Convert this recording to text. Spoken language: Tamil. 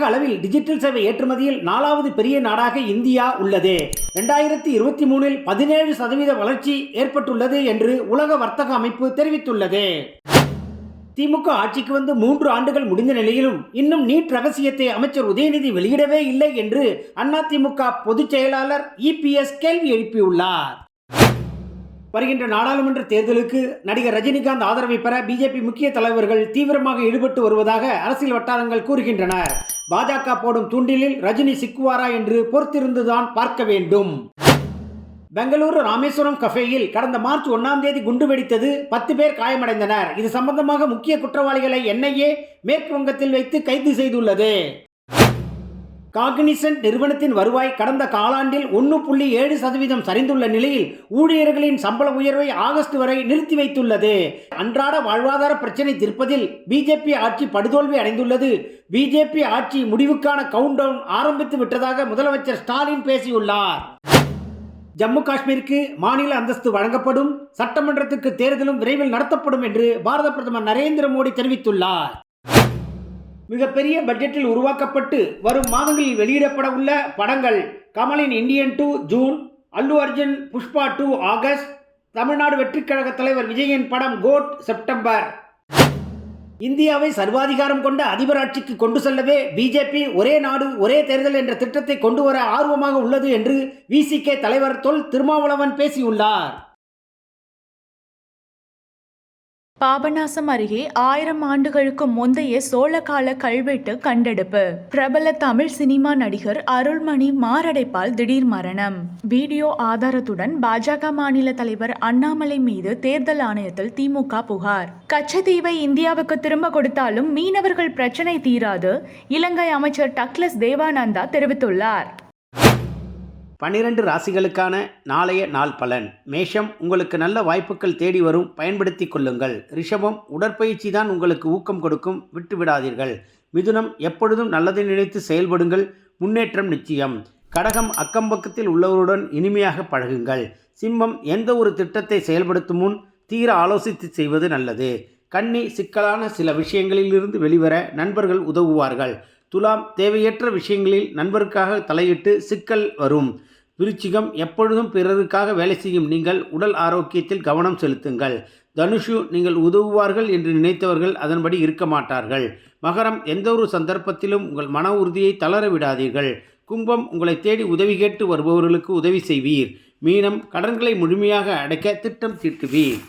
உலக அளவில் டிஜிட்டல் சேவை ஏற்றுமதியில் நாலாவது பெரிய நாடாக இந்தியா உள்ளது. ரெண்டாயிரத்தி இருபத்தி மூணில் பதினேழு சதவீத வளர்ச்சி ஏற்பட்டுள்ளது என்று உலக வர்த்தக அமைப்பு தெரிவித்துள்ளது. திமுக ஆட்சிக்கு வந்து மூன்று ஆண்டுகள் முடிந்த நிலையிலும் இன்னும் நீட் ரகசியத்தை அமைச்சர் உதயநிதி வெளியிடவே இல்லை என்று அதிமுக பொதுச் செயலாளர் இபிஎஸ் கேள்வி எழுப்பியுள்ளார். வருகின்ற நாடாளுமன்ற தேர்தலுக்கு நடிகர் ரஜினிகாந்த் ஆதரவை பெற பிஜேபி முக்கிய தலைவர்கள் தீவிரமாக ஈடுபட்டு வருவதாக அரசியல் வட்டாரங்கள் கூறுகின்றனர் பாஜக போடும் தூண்டிலில் ரஜினி சிக்குவாரா என்று பொறுத்திருந்துதான் பார்க்க வேண்டும். பெங்களூரு ராமேஸ்வரம் கஃபேயில் கடந்த மார்ச் ஒன்றாம் தேதி குண்டு வெடித்தது பத்து பேர் காயமடைந்தனர். இது சம்பந்தமாக முக்கிய குற்றவாளிகளை என்ஐஏ மேற்கு வங்கத்தில் வைத்து கைது செய்துள்ளது. காக்னிசன்ட் நிறுவனத்தின் வருவாய் கடந்த காலாண்டில் ஒன்று புள்ளி ஏழு சதவீதம் சரிந்துள்ள நிலையில் ஊழியர்களின் சம்பள உயர்வை ஆகஸ்ட் வரை நிறுத்தி வைத்துள்ளது. அன்றாட வாழ்வாதார பிரச்சினை தீர்ப்பதில் பிஜேபி ஆட்சி படுதோல்வி அடைந்துள்ளது. பிஜேபி ஆட்சி முடிவுக்கான கவுண்டவுன் ஆரம்பித்து விட்டதாக முதலமைச்சர் ஸ்டாலின் பேசியுள்ளார். ஜம்மு காஷ்மீருக்கு மாநில அந்தஸ்து வழங்கப்படும். சட்டமன்றத்துக்கு தேர்தலும் விரைவில் நடத்தப்படும் என்று பாரத பிரதமர் நரேந்திர மோடி தெரிவித்துள்ளார். மிகப்பெரிய பட்ஜெட்டில் உருவாக்கப்பட்டு வரும் மாதங்களில் வெளியிடப்பட உள்ள படங்கள் கமலின் Indian two June Allu Arjun Pushpa two August Tamil Nadu வெற்றிக்கழக தலைவர் விஜயின் படம் கோட் செப்டம்பர் இந்தியாவை சர்வாதிகாரம் கொண்ட அதிபர் ஆட்சிக்கு கொண்டு செல்லவே பிஜேபி ஒரே நாடு ஒரே தேர்தல் என்ற திட்டத்தை கொண்டு வர ஆர்வமாக உள்ளது என்று விசிகே தலைவர் தொல் திருமாவளவன் பேசியுள்ளார். பாபநாசம் அருகே ஆயிரம் ஆண்டுகளுக்கு முந்தைய சோழகால கல்வெட்டு கண்டெடுப்பு. பிரபல தமிழ் சினிமா நடிகர் அருள்மணி மாரடைப்பால் திடீர் மரணம். வீடியோ ஆதாரத்துடன் பாஜக மாநில தலைவர் அண்ணாமலை மீது தேர்தல் ஆணையத்தில் திமுக புகார். கச்சத்தீவை இந்தியாவுக்கு திரும்ப கொடுத்தாலும் மீனவர்கள் பிரச்சனை தீராது இலங்கை அமைச்சர் டக்ளஸ் தேவானந்தா தெரிவித்துள்ளார். பன்னிரண்டு ராசிகளுக்கான நாளைய நாள் பலன். மேஷம் உங்களுக்கு நல்ல வாய்ப்புகள் தேடி வரும். பயன்படுத்தி கொள்ளுங்கள். ரிஷபம் உடற்பயிற்சி தான் உங்களுக்கு ஊக்கம் கொடுக்கும். விட்டுவிடாதீர்கள் மிதுனம் எப்பொழுதும் நல்லதை நினைத்து செயல்படுங்கள். முன்னேற்றம் நிச்சயம். கடகம் அக்கம்பக்கத்தில் உள்ளவருடன் இனிமையாக பழகுங்கள். சிம்மம் எந்த ஒரு திட்டத்தை செயல்படுத்தும் முன் தீர ஆலோசித்து செய்வது நல்லது. கன்னி சிக்கலான சில விஷயங்களிலிருந்து வெளிவர நண்பர்கள் உதவுவார்கள். துலாம் தேவையற்ற விஷயங்களில் நண்பருக்காக தலையிட்டு சிக்கல் வரும். விருச்சிகம் எப்பொழுதும் பிறருக்காக வேலை செய்யும் நீங்கள் உடல் ஆரோக்கியத்தில் கவனம் செலுத்துங்கள். தனுஷு நீங்கள் உதவுவார்கள் என்று நினைத்தவர்கள் அதன்படி இருக்க மாட்டார்கள். மகரம் எந்த ஒரு சந்தர்ப்பத்திலும் உங்கள் மன உறுதியை தளர விடாதீர்கள். கும்பம் உங்களை தேடி உதவி கேட்டு வருபவர்களுக்கு உதவி செய்வீர். மீனம் கடன்களை முழுமையாக அடைக்க திட்டம் தீட்டுவீர்.